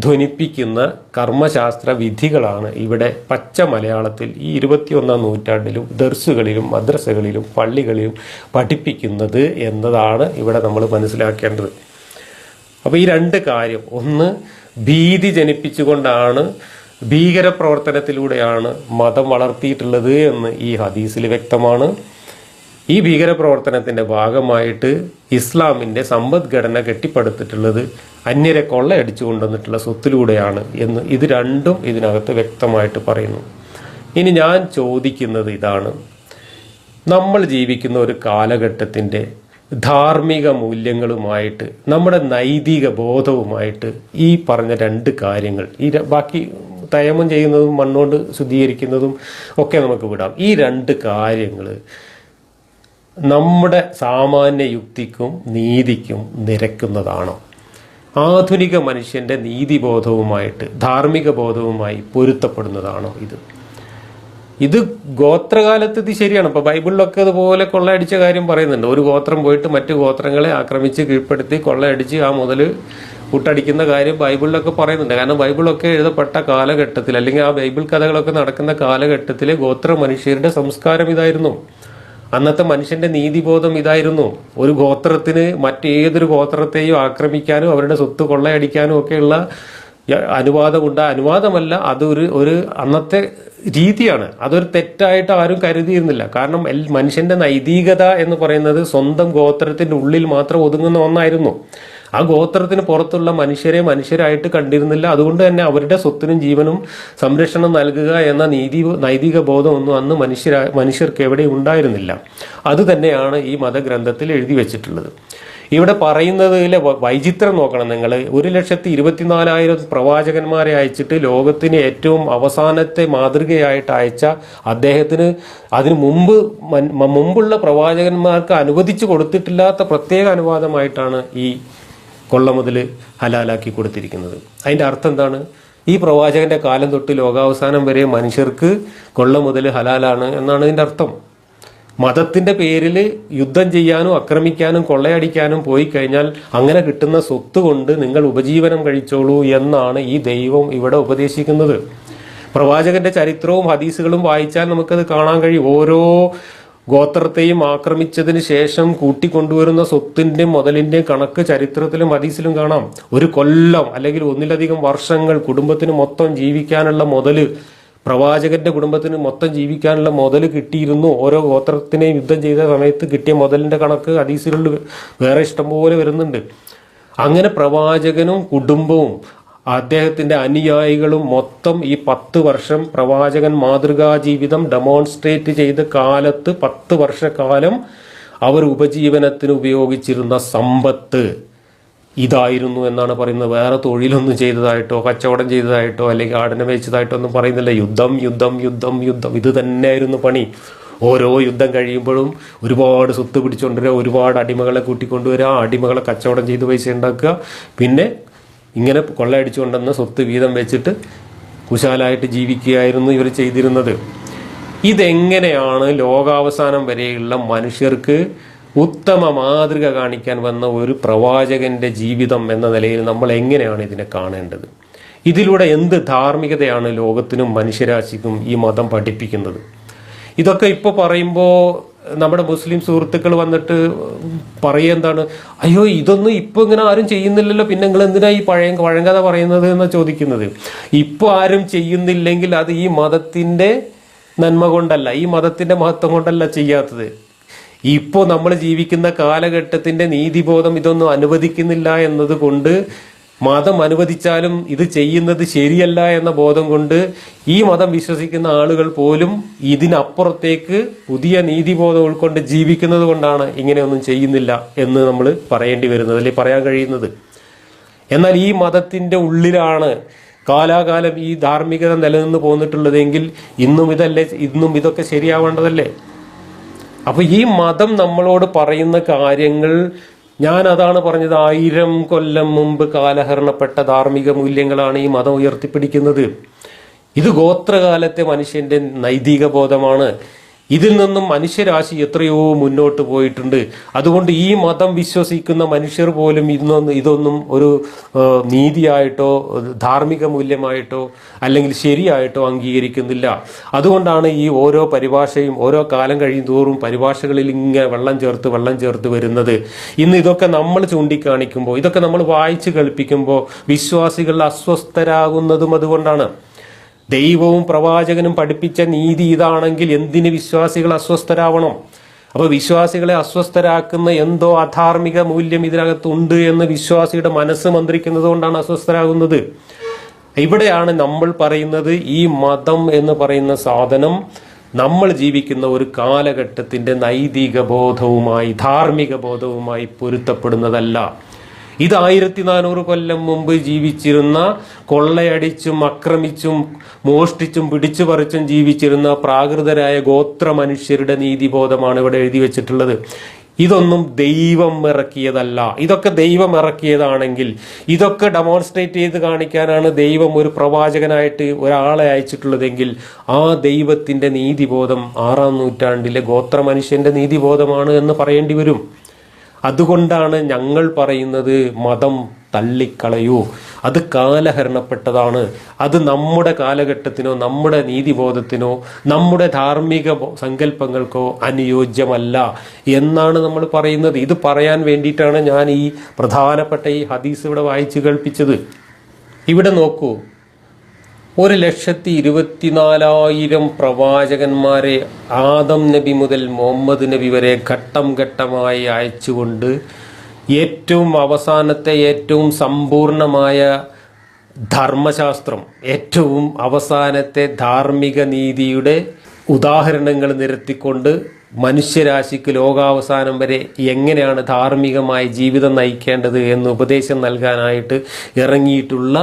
ധ്വനിപ്പിക്കുന്ന കർമ്മശാസ്ത്ര വിധികളാണ് ഇവിടെ പച്ച മലയാളത്തിൽ ഈ ഇരുപത്തിയൊന്നാം നൂറ്റാണ്ടിലും ദർസുകളിലും മദ്രസകളിലും പള്ളികളിലും പഠിപ്പിക്കുന്നത് എന്നതാണ് ഇവിടെ നമ്മൾ മനസ്സിലാക്കേണ്ടത്. അപ്പോൾ ഈ രണ്ട് കാര്യം. ഒന്ന് ഭീതി ജനിപ്പിച്ചുകൊണ്ടാണ് ഭീകര പ്രവർത്തനത്തിലൂടെയാണ് മതം വളർത്തിയിട്ടുള്ളത് എന്ന് ഈ ഹദീസിൽ വ്യക്തമാണ്. ഈ ഭീകര ഭീകരപ്രവർത്തനത്തിന്റെ ഭാഗമായിട്ട് ഇസ്ലാമിന്റെ സമ്പദ്ഘടന കെട്ടിപ്പടുത്തിട്ടുള്ളത് അന്യരെ കൊള്ളയടിച്ചു കൊണ്ടുവന്നിട്ടുള്ള സ്വത്തിലൂടെയാണ് എന്ന് ഇത് രണ്ടും ഇതിനകത്ത് വ്യക്തമായിട്ട് പറയുന്നു. ഇനി ഞാൻ ചോദിക്കുന്നത് ഇതാണ്. നമ്മൾ ജീവിക്കുന്ന ഒരു കാലഘട്ടത്തിന്റെ ധാർമ്മിക മൂല്യങ്ങളുമായിട്ട് നമ്മുടെ നൈതിക ബോധവുമായിട്ട് ഈ പറഞ്ഞ രണ്ട് കാര്യങ്ങൾ ഈ ബാക്കി തയമം ചെയ്യുന്നതും മണ്ണുകൊണ്ട് ശുദ്ധീകരിക്കുന്നതും ഒക്കെ നമുക്ക് വിടാം. ഈ രണ്ട് കാര്യങ്ങൾ നമ്മുടെ സാമാന്യ യുക്തിക്കും നീതിക്കും നിരക്കുന്നതാണോ? ആധുനിക മനുഷ്യന്റെ നീതിബോധവുമായിട്ട് ധാർമ്മിക ബോധവുമായി പൊരുത്തപ്പെടുന്നതാണോ ഇത്? ഇത് ഗോത്രകാലത്ത് ഇത് ശരിയാണ്. ഇപ്പൊ ബൈബിളിലൊക്കെ അതുപോലെ കൊള്ളയടിച്ച കാര്യം പറയുന്നുണ്ട്. ഒരു ഗോത്രം പോയിട്ട് മറ്റു ഗോത്രങ്ങളെ ആക്രമിച്ച് കീഴ്പ്പെടുത്തി കൊള്ളയടിച്ച് ആ മുതൽ കൂട്ടടിക്കുന്ന കാര്യം ബൈബിളിലൊക്കെ പറയുന്നുണ്ട്. കാരണം ബൈബിളൊക്കെ എഴുതപ്പെട്ട കാലഘട്ടത്തിൽ അല്ലെങ്കിൽ ആ ബൈബിൾ കഥകളൊക്കെ നടക്കുന്ന കാലഘട്ടത്തിൽ ഗോത്ര മനുഷ്യരുടെ സംസ്കാരം ഇതായിരുന്നു. അന്നത്തെ മനുഷ്യന്റെ നീതിബോധം ഇതായിരുന്നു. ഒരു ഗോത്രത്തിന് മറ്റേതൊരു ഗോത്രത്തെയും ആക്രമിക്കാനും അവരുടെ സ്വത്ത് കൊള്ളയടിക്കാനും ഒക്കെയുള്ള അനുവാദമുണ്ട് അനുവാദമല്ല അതൊരു ഒരു അന്നത്തെ രീതിയാണ്. അതൊരു തെറ്റായിട്ട് ആരും കരുതിയിരുന്നില്ല. കാരണം എൽ- മനുഷ്യന്റെ നൈതികത എന്ന് പറയുന്നത് സ്വന്തം ഗോത്രത്തിന്റെ ഉള്ളിൽ മാത്രം ഒതുങ്ങുന്ന ഒന്നായിരുന്നു. ആ ഗോത്രത്തിന് പുറത്തുള്ള മനുഷ്യരെ മനുഷ്യരായിട്ട് കണ്ടിരുന്നില്ല. അതുകൊണ്ട് തന്നെ അവരുടെ സ്വത്തിനും ജീവനും സംരക്ഷണം നൽകുക എന്ന നീതി നൈതിക ബോധമൊന്നും അന്ന് മനുഷ്യരാ മനുഷ്യർക്ക് എവിടെയും ഉണ്ടായിരുന്നില്ല. അതുതന്നെയാണ് ഈ മതഗ്രന്ഥത്തിൽ എഴുതി വെച്ചിട്ടുള്ളത്. ഇവിടെ പറയുന്നതിലെ വൈചിത്രം നോക്കണം നിങ്ങൾ. ഒരു ലക്ഷത്തി ഇരുപത്തിനാലായിരം പ്രവാചകന്മാരെ അയച്ചിട്ട് ലോകത്തിന് ഏറ്റവും അവസാനത്തെ മാതൃകയായിട്ട് അയച്ച അദ്ദേഹത്തിന് അതിനു മുമ്പ് മുമ്പുള്ള പ്രവാചകന്മാർക്ക് അനുവദിച്ചു കൊടുത്തിട്ടില്ലാത്ത പ്രത്യേക അനുവാദമായിട്ടാണ് ഈ കൊള്ള മുതൽ ഹലാലാക്കി കൊടുത്തിരിക്കുന്നത്. അതിന്റെ അർത്ഥം എന്താണ്? ഈ പ്രവാചകന്റെ കാലം തൊട്ട് ലോകാവസാനം വരെ മനുഷ്യർക്ക് കൊള്ള മുതൽ ഹലാലാണ് എന്നാണ് ഇതിന്റെ അർത്ഥം. മതത്തിന്റെ പേരിൽ യുദ്ധം ചെയ്യാനും ആക്രമിക്കാനും കൊള്ളയടിക്കാനും പോയി കഴിഞ്ഞാൽ അങ്ങനെ കിട്ടുന്ന സ്വത്ത് കൊണ്ട് നിങ്ങൾ ഉപജീവനം കഴിച്ചോളൂ എന്നാണ് ഈ ദൈവം ഇവിടെ ഉപദേശിക്കുന്നത്. പ്രവാചകന്റെ ചരിത്രവും ഹദീസുകളും വായിച്ചാൽ നമുക്കത് കാണാൻ കഴിയും. ഓരോ ഗോത്രത്തെയും ആക്രമിച്ചതിന് ശേഷം കൂട്ടിക്കൊണ്ടുവരുന്ന സ്വത്തിന്റെ മുതലിന്റെ കണക്ക് ചരിത്രത്തിലും ഹദീസിലും കാണാം. ഒരു കൊല്ലം അല്ലെങ്കിൽ ഒന്നിലധികം വർഷങ്ങൾ കുടുംബത്തിന് മൊത്തം ജീവിക്കാനുള്ള മുതൽ പ്രവാചകന്റെ കുടുംബത്തിന് മൊത്തം ജീവിക്കാനുള്ള മുതൽ കിട്ടിയിരുന്നു. ഓരോ ഗോത്രത്തിനെയും യുദ്ധം ചെയ്ത സമയത്ത് കിട്ടിയ മുതലിന്റെ കണക്ക് ഹദീസുകളിൽ വേറെ ഇഷ്ടംപോലെ വരുന്നുണ്ട്. അങ്ങനെ പ്രവാചകനും കുടുംബവും അദ്ദേഹത്തിന്റെ അനുയായികളും മൊത്തം ഈ പത്ത് വർഷം പ്രവാചകൻ മാതൃകാ ജീവിതം ഡെമോൺസ്ട്രേറ്റ് ചെയ്ത കാലത്ത് പത്ത് വർഷക്കാലം അവർ ഉപജീവനത്തിന് ഉപയോഗിച്ചിരുന്ന സമ്പത്ത്. ഇതായിരുന്നു എന്നാണ് പറയുന്നത്. വേറെ തൊഴിലൊന്നും ചെയ്തതായിട്ടോ കച്ചവടം ചെയ്തതായിട്ടോ അല്ലെങ്കിൽ ആടിനെ വെച്ചതായിട്ടോ ഒന്നും പറയുന്നില്ല. യുദ്ധം യുദ്ധം യുദ്ധം യുദ്ധം. ഇത് തന്നെയായിരുന്നു പണി. ഓരോ യുദ്ധം കഴിയുമ്പോഴും ഒരുപാട് സ്വത്ത് പിടിച്ചുകൊണ്ടുവരിക ഒരുപാട് അടിമകളെ കൂട്ടിക്കൊണ്ടുവരിക അടിമകളെ കച്ചവടം ചെയ്ത് പൈസ ഉണ്ടാക്കുക. പിന്നെ ഇങ്ങനെ കൊള്ളയടിച്ചുകൊണ്ടെന്ന സ്വത്ത് വീതം വെച്ചിട്ട് കുശാലായിട്ട് ജീവിക്കുകയായിരുന്നു ഇവർ ചെയ്തിരുന്നത്. ഇതെങ്ങനെയാണ് ലോകാവസാനം വരെയുള്ള മനുഷ്യർക്ക് ഉത്തമ മാതൃക കാണിക്കാൻ വന്ന ഒരു പ്രവാചകന്റെ ജീവിതം എന്ന നിലയിൽ നമ്മൾ എങ്ങനെയാണ് ഇതിനെ കാണേണ്ടത്? ഇതിലൂടെ എന്ത് ധാർമ്മികതയാണ് ലോകത്തിനും മനുഷ്യരാശിക്കും ഈ മതം പഠിപ്പിക്കുന്നത്? ഇതൊക്കെ ഇപ്പോൾ പറയുമ്പോൾ നമ്മുടെ മുസ്ലിം സുഹൃത്തുക്കൾ വന്നിട്ട് പറയുക എന്താണ് അയ്യോ ഇതൊന്നും ഇപ്പൊ ഇങ്ങനെ ആരും ചെയ്യുന്നില്ലല്ലോ പിന്നെ നിങ്ങൾ എന്തിനാ ഈ പഴയ പഴങ്കഥ പറയുന്നത്? എന്ന് ചോദിക്കുന്നത്. ഇപ്പോൾ ആരും ചെയ്യുന്നില്ലെങ്കിൽ അത് ഈ മതത്തിന്റെ നന്മ കൊണ്ടല്ല ഈ മതത്തിന്റെ മഹത്വം കൊണ്ടല്ല ചെയ്യാത്തത്. ഇപ്പോൾ നമ്മൾ ജീവിക്കുന്ന കാലഘട്ടത്തിന്റെ നീതിബോധം ഇതൊന്നും അനുവദിക്കുന്നില്ല എന്നതുകൊണ്ട് മതം അനുവദിച്ചാലും ഇത് ചെയ്യുന്നത് ശരിയല്ല എന്ന ബോധം കൊണ്ട് ഈ മതം വിശ്വസിക്കുന്ന ആളുകൾ പോലും ഇതിനപ്പുറത്തേക്ക് പുതിയ നീതിബോധം ഉൾക്കൊണ്ട് ജീവിക്കുന്നത് കൊണ്ടാണ് ഇങ്ങനെയൊന്നും ചെയ്യുന്നില്ല എന്ന് നമ്മൾ പറയേണ്ടി വരുന്നത് അല്ലെങ്കിൽ പറയാൻ കഴിയുന്നത്. എന്നാൽ ഈ മതത്തിന്റെ ഉള്ളിലാണ് കാലാകാലം ഈ ധാർമ്മികത നിലനിന്ന് പോന്നിട്ടുള്ളതെങ്കിൽ ഇന്നും ഇതല്ലേ ഇന്നും ഇതൊക്കെ ശരിയാവേണ്ടതല്ലേ? അപ്പൊ ഈ മതം നമ്മളോട് പറയുന്ന കാര്യങ്ങൾ ഞാൻ അതാണ് പറഞ്ഞത് ആയിരം കൊല്ലം മുമ്പ് കാലഹരണപ്പെട്ട ധാർമ്മിക മൂല്യങ്ങളാണ് ഈ മതം ഉയർത്തിപ്പിടിക്കുന്നത്. ഇത് ഗോത്രകാലത്തെ മനുഷ്യന്റെ നൈതിക ബോധമാണ്. ഇതിൽ നിന്നും മനുഷ്യരാശി എത്രയോ മുന്നോട്ട് പോയിട്ടുണ്ട്. അതുകൊണ്ട് ഈ മതം വിശ്വസിക്കുന്ന മനുഷ്യർ പോലും ഇന്നൊന്നും ഇതൊന്നും ഒരു നീതിയായിട്ടോ ധാർമ്മിക മൂല്യമായിട്ടോ അല്ലെങ്കിൽ ശരിയായിട്ടോ അംഗീകരിക്കുന്നില്ല. അതുകൊണ്ടാണ് ഈ ഓരോ പരിഭാഷയും ഓരോ കാലം കഴിയും തോറും പരിഭാഷകളിൽ ഇങ്ങനെ വെള്ളം ചേർത്ത് വെള്ളം ചേർത്ത് വരുന്നത്. ഇന്ന് ഇതൊക്കെ നമ്മൾ ചൂണ്ടിക്കാണിക്കുമ്പോൾ ഇതൊക്കെ നമ്മൾ വായിച്ച് കേൾപ്പിക്കുമ്പോൾ വിശ്വാസികൾ അസ്വസ്ഥരാകുന്നതും അതുകൊണ്ടാണ്. ദൈവവും പ്രവാചകനും പഠിപ്പിച്ച നീതി ഇതാണെങ്കിൽ എന്തിന് വിശ്വാസികൾ അസ്വസ്ഥരാവണം? അപ്പോൾ വിശ്വാസികളെ അസ്വസ്ഥരാക്കുന്ന എന്തോ അധാർമിക മൂല്യം ഇതിനകത്തുണ്ട് എന്ന് വിശ്വാസിയുടെ മനസ്സ് മന്ത്രിക്കുന്നത് കൊണ്ടാണ് അസ്വസ്ഥരാകുന്നത്. ഇവിടെയാണ് നമ്മൾ പറയുന്നത് ഈ മതം എന്ന് പറയുന്ന സാധനം നമ്മൾ ജീവിക്കുന്ന ഒരു കാലഘട്ടത്തിന്റെ നൈതിക ബോധവുമായി ധാർമ്മിക ബോധവുമായി പൊരുത്തപ്പെടുന്നതല്ല. ഇത് ആയിരത്തി നാനൂറ് കൊല്ലം മുമ്പ് ജീവിച്ചിരുന്ന കൊള്ളയടിച്ചും അക്രമിച്ചും മോഷ്ടിച്ചും പിടിച്ചു പറിച്ചും ജീവിച്ചിരുന്ന പ്രാകൃതരായ ഗോത്ര മനുഷ്യരുടെ നീതിബോധമാണ് ഇവിടെ എഴുതി വെച്ചിട്ടുള്ളത്. ഇതൊന്നും ദൈവം ഇറക്കിയതല്ല. ഇതൊക്കെ ദൈവം ഇറക്കിയതാണെങ്കിൽ ഇതൊക്കെ ഡെമോൺസ്ട്രേറ്റ് ചെയ്ത് കാണിക്കാനാണ് ദൈവം ഒരു പ്രവാചകനായിട്ട് ഒരാളെ അയച്ചിട്ടുള്ളതെങ്കിൽ ആ ദൈവത്തിന്റെ നീതിബോധം ആറാം നൂറ്റാണ്ടിലെ ഗോത്ര മനുഷ്യന്റെ നീതിബോധമാണ് എന്ന് പറയേണ്ടി വരും. അതുകൊണ്ടാണ് ഞങ്ങൾ പറയുന്നത് മതം തള്ളിക്കളയൂ. അത് കാലഹരണപ്പെട്ടതാണ്. അത് നമ്മുടെ കാലഘട്ടത്തിനോ നമ്മുടെ നീതിബോധത്തിനോ നമ്മുടെ ധാർമ്മിക സങ്കല്പങ്ങൾക്കോ അനുയോജ്യമല്ല എന്നാണ് നമ്മൾ പറയുന്നത്. ഇത് പറയാൻ വേണ്ടിയിട്ടാണ് ഞാൻ ഈ പ്രധാനപ്പെട്ട ഈ ഹദീസ് ഇവിടെ വായിച്ചു കേൾപ്പിച്ചത്. ഇവിടെ നോക്കൂ. ഒരു ലക്ഷത്തി ഇരുപത്തിനാലായിരം പ്രവാചകന്മാരെ ആദം നബി മുതൽ മുഹമ്മദ് നബി വരെ ഘട്ടം ഘട്ടമായി അയച്ചുകൊണ്ട് ഏറ്റവും അവസാനത്തെ ഏറ്റവും സമ്പൂർണമായ ധർമ്മശാസ്ത്രം ഏറ്റവും അവസാനത്തെ ധാർമ്മിക നീതിയുടെ ഉദാഹരണങ്ങൾ നിരത്തിക്കൊണ്ട് മനുഷ്യരാശിക്ക് ലോകാവസാനം വരെ എങ്ങനെയാണ് ധാർമ്മികമായി ജീവിതം നയിക്കേണ്ടത് എന്ന് ഉപദേശം നൽകാനായിട്ട് ഇറങ്ങിയിട്ടുള്ള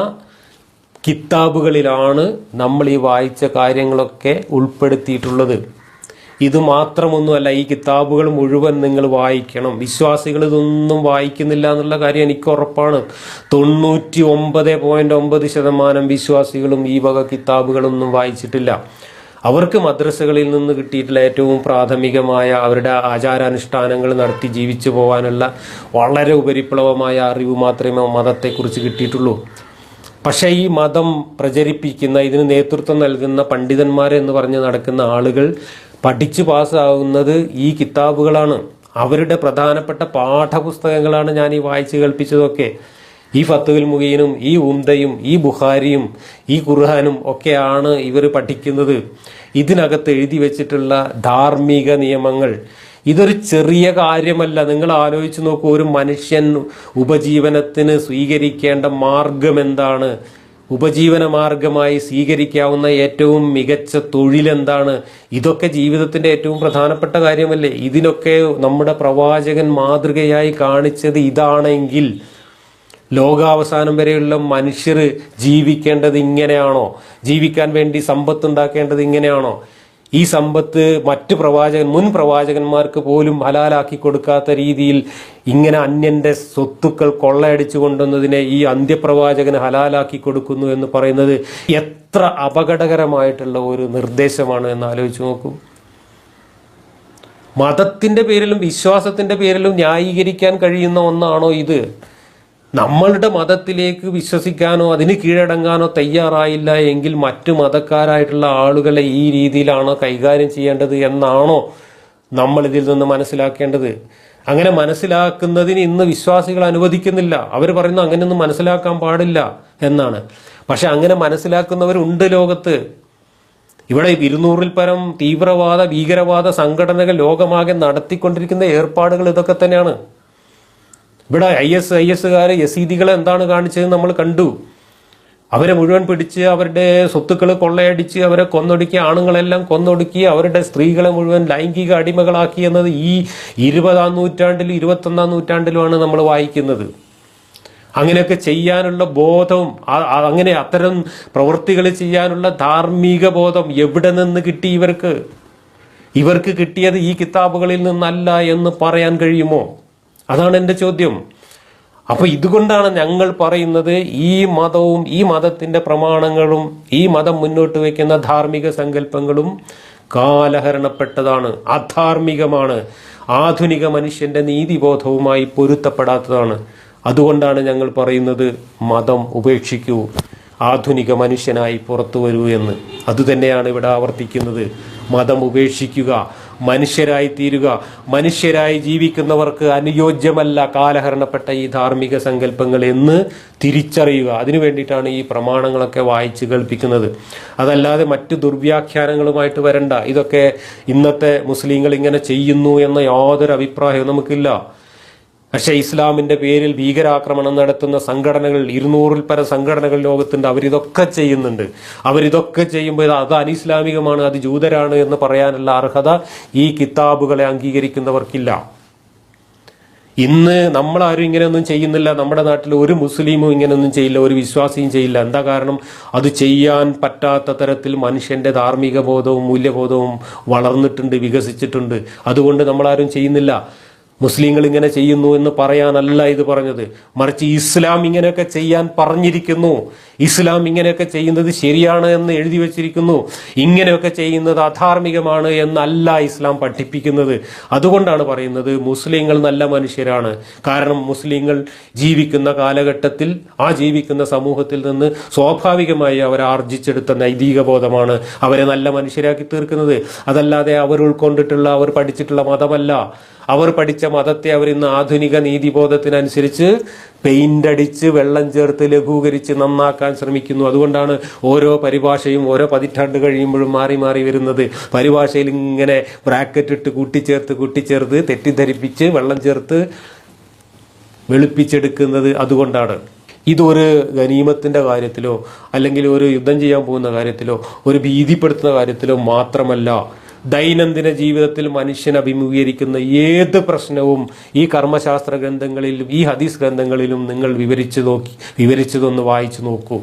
കിതാബുകളിലാണ് നമ്മൾ ഈ വായിച്ച കാര്യങ്ങളൊക്കെ ഉൾപ്പെടുത്തിയിട്ടുള്ളത്. ഇത് മാത്രമൊന്നുമല്ല ഈ കിതാബുകൾ മുഴുവൻ നിങ്ങൾ വായിക്കണം. വിശ്വാസികൾ ഇതൊന്നും വായിക്കുന്നില്ല എന്നുള്ള കാര്യം എനിക്ക് ഉറപ്പാണ്. തൊണ്ണൂറ്റി ഒമ്പത് പോയിന്റ് ഒമ്പത് ശതമാനം വിശ്വാസികളും ഈ വക കിതാബുകളൊന്നും വായിച്ചിട്ടില്ല. അവർക്ക് മദ്രസകളിൽ നിന്ന് കിട്ടിയിട്ടുള്ള ഏറ്റവും പ്രാഥമികമായ അവരുടെ ആചാരാനുഷ്ഠാനങ്ങൾ നടത്തി ജീവിച്ചു പോകാനുള്ള വളരെ ഉപരിപ്ലവമായ അറിവ് മാത്രമേ മതത്തെക്കുറിച്ച് കിട്ടിയിട്ടുള്ളൂ. പക്ഷേ ഈ മതം പ്രചരിപ്പിക്കുന്ന ഇതിന് നേതൃത്വം നൽകുന്ന പണ്ഡിതന്മാർ എന്ന് പറഞ്ഞ് നടക്കുന്ന ആളുകൾ പഠിച്ചു പാസ്സാകുന്നത് ഈ കിതാബുകളാണ്. അവരുടെ പ്രധാനപ്പെട്ട പാഠപുസ്തകങ്ങളാണ് ഞാൻ ഈ വായിച്ചു കേൾപ്പിച്ചതൊക്കെ. ഈ ഫത്തുവിൽ മുഖീനും ഈ ഉംദയും ഈ ബുഹാരിയും ഈ ഖുർഹാനും ഒക്കെയാണ് ഇവർ പഠിക്കുന്നത്. ഇതിനകത്ത് എഴുതി വെച്ചിട്ടുള്ള ധാർമ്മിക നിയമങ്ങൾ ഇതൊരു ചെറിയ കാര്യമല്ല. നിങ്ങൾ ആലോചിച്ച് നോക്കൂ ഒരു മനുഷ്യൻ ഉപജീവനത്തിന് സ്വീകരിക്കേണ്ട മാർഗം എന്താണ്? ഉപജീവന മാർഗമായി സ്വീകരിക്കാവുന്ന ഏറ്റവും മികച്ച തൊഴിലെന്താണ് ഇതൊക്കെ ജീവിതത്തിന്റെ ഏറ്റവും പ്രധാനപ്പെട്ട കാര്യമല്ലേ? ഇതിനൊക്കെ നമ്മുടെ പ്രവാചകൻ മാതൃകയായി കാണിച്ചത് ഇതാണെങ്കിൽ ലോകാവസാനം വരെയുള്ള മനുഷ്യർ ജീവിക്കേണ്ടത് ഇങ്ങനെയാണോ? ജീവിക്കാൻ വേണ്ടി സമ്പത്ത് ഉണ്ടാക്കേണ്ടത് ഇങ്ങനെയാണോ? ഈ സമ്പത്ത് മറ്റ് പ്രവാചകൻ മുൻ പ്രവാചകന്മാർക്ക് പോലും ഹലാലാക്കി കൊടുക്കാത്ത രീതിയിൽ ഇങ്ങനെ അന്യന്റെ സ്വത്തുക്കൾ കൊള്ളയടിച്ചു കൊണ്ടുവന്നതിനെ ഈ അന്ത്യപ്രവാചകന് ഹലാലാക്കി കൊടുക്കുന്നു എന്ന് പറയുന്നത് എത്ര അപകടകരമായിട്ടുള്ള ഒരു നിർദ്ദേശമാണ് എന്ന് ആലോചിച്ച് നോക്കൂ. മതത്തിന്റെ പേരിലും വിശ്വാസത്തിന്റെ പേരിലും ന്യായീകരിക്കാൻ കഴിയുന്ന ഒന്നാണോ ഇത്? നമ്മളുടെ മതത്തിലേക്ക് വിശ്വസിക്കാനോ അതിന് കീഴടങ്ങാനോ തയ്യാറായില്ല എങ്കിൽ മറ്റു മതക്കാരായിട്ടുള്ള ആളുകളെ ഈ രീതിയിലാണോ കൈകാര്യം ചെയ്യേണ്ടത് എന്നാണോ നമ്മൾ ഇതിൽ നിന്ന് മനസ്സിലാക്കേണ്ടത്. അങ്ങനെ മനസ്സിലാക്കുന്നതിന് ഇന്ന് വിശ്വാസികൾ അനുവദിക്കുന്നില്ല. അവർ പറയുന്നു അങ്ങനെയൊന്നും മനസ്സിലാക്കാൻ പാടില്ല എന്നാണ്. പക്ഷെ അങ്ങനെ മനസ്സിലാക്കുന്നവരുണ്ട് ലോകത്ത്. ഇവിടെ ഇരുന്നൂറിൽ പരം തീവ്രവാദ ഭീകരവാദ സംഘടനകൾ ലോകമാകെ നടത്തിക്കൊണ്ടിരിക്കുന്ന ഏർപ്പാടുകൾ ഇതൊക്കെ തന്നെയാണ്. ഇവിടെ ഐ എസ് ഐ എസുകാർ യസീദികളെ എന്താണ് കാണിച്ചത് നമ്മൾ കണ്ടു. അവരെ മുഴുവൻ പിടിച്ച് അവരുടെ സ്വത്തുക്കൾ കൊള്ളയടിച്ച് അവരെ കൊന്നൊടുക്കി ആണുങ്ങളെല്ലാം കൊന്നൊടുക്കി അവരുടെ സ്ത്രീകളെ മുഴുവൻ ലൈംഗിക അടിമകളാക്കി എന്നത് ഈ ഇരുപതാം നൂറ്റാണ്ടിലും ഇരുപത്തൊന്നാം നൂറ്റാണ്ടിലുമാണ് നമ്മൾ വായിക്കുന്നത്. അങ്ങനെയൊക്കെ ചെയ്യാനുള്ള ആ- അങ്ങനെ അത്തരം പ്രവൃത്തികൾ ചെയ്യാനുള്ള ധാർമ്മിക ബോധം എവിടെ നിന്ന് കിട്ടി ഇവർക്ക്? ഇവർക്ക് കിട്ടിയത് ഈ കിതാബുകളിൽ നിന്നല്ല എന്ന് പറയാൻ കഴിയുമോ? അതാണ് എന്റെ ചോദ്യം. അപ്പൊ ഇതുകൊണ്ടാണ് ഞങ്ങൾ പറയുന്നത് ഈ മതവും ഈ മതത്തിന്റെ പ്രമാണങ്ങളും ഈ മതം മുന്നോട്ട് വയ്ക്കുന്ന ധാർമ്മിക സങ്കല്പങ്ങളും കാലഹരണപ്പെട്ടതാണ് അധാർമികമാണ്. ആധുനിക മനുഷ്യന്റെ നീതിബോധവുമായി പൊരുത്തപ്പെടാത്തതാണ്. അതുകൊണ്ടാണ് ഞങ്ങൾ പറയുന്നത് മതം ഉപേക്ഷിക്കൂ ആധുനിക മനുഷ്യനായി പുറത്തു വരൂ എന്ന്. അതുതന്നെയാണ് ഇവിടെ ആവർത്തിക്കുന്നത്. മതം ഉപേക്ഷിക്കുക മനുഷ്യരായി തീരുക മനുഷ്യരായി ജീവിക്കുന്നവർക്ക് അനുയോജ്യമല്ല കാലഹരണപ്പെട്ട ഈ ധാർമ്മിക സങ്കല്പങ്ങൾ എന്ന് തിരിച്ചറിയുക. അതിനു വേണ്ടിയിട്ടാണ് ഈ പ്രമാണങ്ങളൊക്കെ വായിച്ച് കേൾപ്പിക്കുന്നത്. അതല്ലാതെ മറ്റു ദുർവ്യാഖ്യാനങ്ങളുമായിട്ട് വരണ്ട. ഇതൊക്കെ ഇന്നത്തെ മുസ്ലിങ്ങൾ ഇങ്ങനെ ചെയ്യുന്നു എന്ന യാതൊരു അഭിപ്രായവും നമുക്കില്ല. പക്ഷേ ഇസ്ലാമിന്റെ പേരിൽ ഭീകരാക്രമണം നടത്തുന്ന സംഘടനകൾ ഇരുന്നൂറിൽ പര സംഘടനകൾ ലോകത്തുണ്ട്. അവരിതൊക്കെ ചെയ്യുന്നുണ്ട്. അവരിതൊക്കെ ചെയ്യുമ്പോൾ അത് അനിസ്ലാമികമാണ് അത് ജൂതരാണ് എന്ന് പറയാനുള്ള അർഹത ഈ കിതാബുകളെ അംഗീകരിക്കുന്നവർക്കില്ല. ഇന്ന് നമ്മളാരും ഇങ്ങനെയൊന്നും ചെയ്യുന്നില്ല. നമ്മുടെ നാട്ടിൽ ഒരു മുസ്ലിമും ഇങ്ങനെയൊന്നും ചെയ്യില്ല. ഒരു വിശ്വാസിയും ചെയ്യില്ല. എന്താ കാരണം? അത് ചെയ്യാൻ പറ്റാത്ത തരത്തിൽ മനുഷ്യന്റെ ധാർമ്മിക ബോധവും മൂല്യബോധവും വളർന്നിട്ടുണ്ട് വികസിച്ചിട്ടുണ്ട്. അതുകൊണ്ട് നമ്മളാരും ചെയ്യുന്നില്ല. മുസ്ലിങ്ങൾ ഇങ്ങനെ ചെയ്യുന്നു എന്ന് പറയാനല്ല ഇത് പറഞ്ഞത്. മറിച്ച് ഇസ്ലാം ഇങ്ങനെയൊക്കെ ചെയ്യാൻ പറഞ്ഞിരിക്കുന്നു. ഇസ്ലാം ഇങ്ങനെയൊക്കെ ചെയ്യുന്നത് ശരിയാണ് എന്ന് എഴുതി വച്ചിരിക്കുന്നു. ഇങ്ങനെയൊക്കെ ചെയ്യുന്നത് അധാർമികമാണ് എന്നല്ല ഇസ്ലാം പഠിപ്പിക്കുന്നത്. അതുകൊണ്ടാണ് പറയുന്നത് മുസ്ലിങ്ങൾ നല്ല മനുഷ്യരാണ്. കാരണം മുസ്ലിങ്ങൾ ജീവിക്കുന്ന കാലഘട്ടത്തിൽ ആ ജീവിക്കുന്ന സമൂഹത്തിൽ നിന്ന് സ്വാഭാവികമായി അവർ ആർജിച്ചെടുത്ത നൈതിക ബോധമാണ് അവരെ നല്ല മനുഷ്യരാക്കി തീർക്കുന്നത്. അതല്ലാതെ അവർ ഉൾക്കൊണ്ടിട്ടുള്ള അവർ പഠിച്ചിട്ടുള്ള മതമല്ല. അവർ പഠിച്ച മതത്തെ അവർ ഇന്ന് ആധുനിക നീതിബോധത്തിനനുസരിച്ച് പെയിന്റ് അടിച്ച് വെള്ളം ചേർത്ത് ലഘൂകരിച്ച് നന്നാക്കാൻ ശ്രമിക്കുന്നു. അതുകൊണ്ടാണ് ഓരോ പരിഭാഷയും ഓരോ പതിറ്റാണ്ട് കഴിയുമ്പോഴും മാറി മാറി വരുന്നത്. പരിഭാഷയിൽ ഇങ്ങനെ ബ്രാക്കറ്റ് ഇട്ട് കൂട്ടിച്ചേർത്ത് കൂട്ടിച്ചേർത്ത് തെറ്റിദ്ധരിപ്പിച്ച് വെള്ളം ചേർത്ത് വെളുപ്പിച്ചെടുക്കുന്നത് അതുകൊണ്ടാണ്. ഇതൊരു ഗനീമത്തിന്റെ കാര്യത്തിലോ അല്ലെങ്കിൽ ഒരു യുദ്ധം ചെയ്യാൻ പോകുന്ന കാര്യത്തിലോ ഒരു ഭീതിപ്പെടുത്തുന്ന കാര്യത്തിലോ മാത്രമല്ല. ദൈനംദിന ജീവിതത്തിൽ മനുഷ്യൻ അഭിമുഖീകരിക്കുന്ന ഏത് പ്രശ്നവും ഈ കർമ്മശാസ്ത്ര ഗ്രന്ഥങ്ങളിലും ഈ ഹദീസ് ഗ്രന്ഥങ്ങളിലും നിങ്ങൾ വിവരിച്ചു നോക്കി വിവരിച്ചതൊന്ന് വായിച്ചു നോക്കൂ.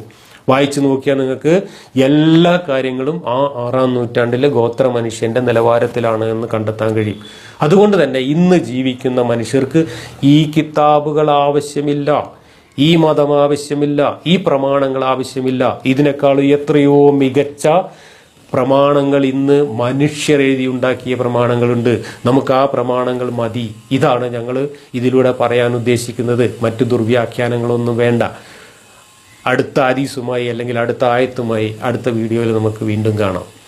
വായിച്ചു നോക്കിയാൽ നിങ്ങൾക്ക് എല്ലാ കാര്യങ്ങളും ആ ആറാം നൂറ്റാണ്ടിലെ ഗോത്ര മനുഷ്യന്റെ നിലവാരത്തിലാണ് എന്ന് കണ്ടെത്താൻ കഴിയും. അതുകൊണ്ട് തന്നെ ഇന്ന് ജീവിക്കുന്ന മനുഷ്യർക്ക് ഈ കിതാബുകൾ ആവശ്യമില്ല ഈ മതം ആവശ്യമില്ല ഈ പ്രമാണങ്ങൾ ആവശ്യമില്ല. ഇതിനേക്കാൾ എത്രയോ മികച്ച പ്രമാണങ്ങൾ ഇന്ന് മനുഷ്യർ എഴുതി ഉണ്ടാക്കിയ പ്രമാണങ്ങളുണ്ട്. നമുക്ക് ആ പ്രമാണങ്ങൾ മതി. ഇതാണ് ഞങ്ങൾ ഇതിലൂടെ പറയാൻ ഉദ്ദേശിക്കുന്നത്. മറ്റു ദുർവ്യാഖ്യാനങ്ങളൊന്നും വേണ്ട. അടുത്ത ആദീസുമായി അല്ലെങ്കിൽ അടുത്ത ആയത്തുമായി അടുത്ത വീഡിയോയിൽ നമുക്ക് വീണ്ടും കാണാം.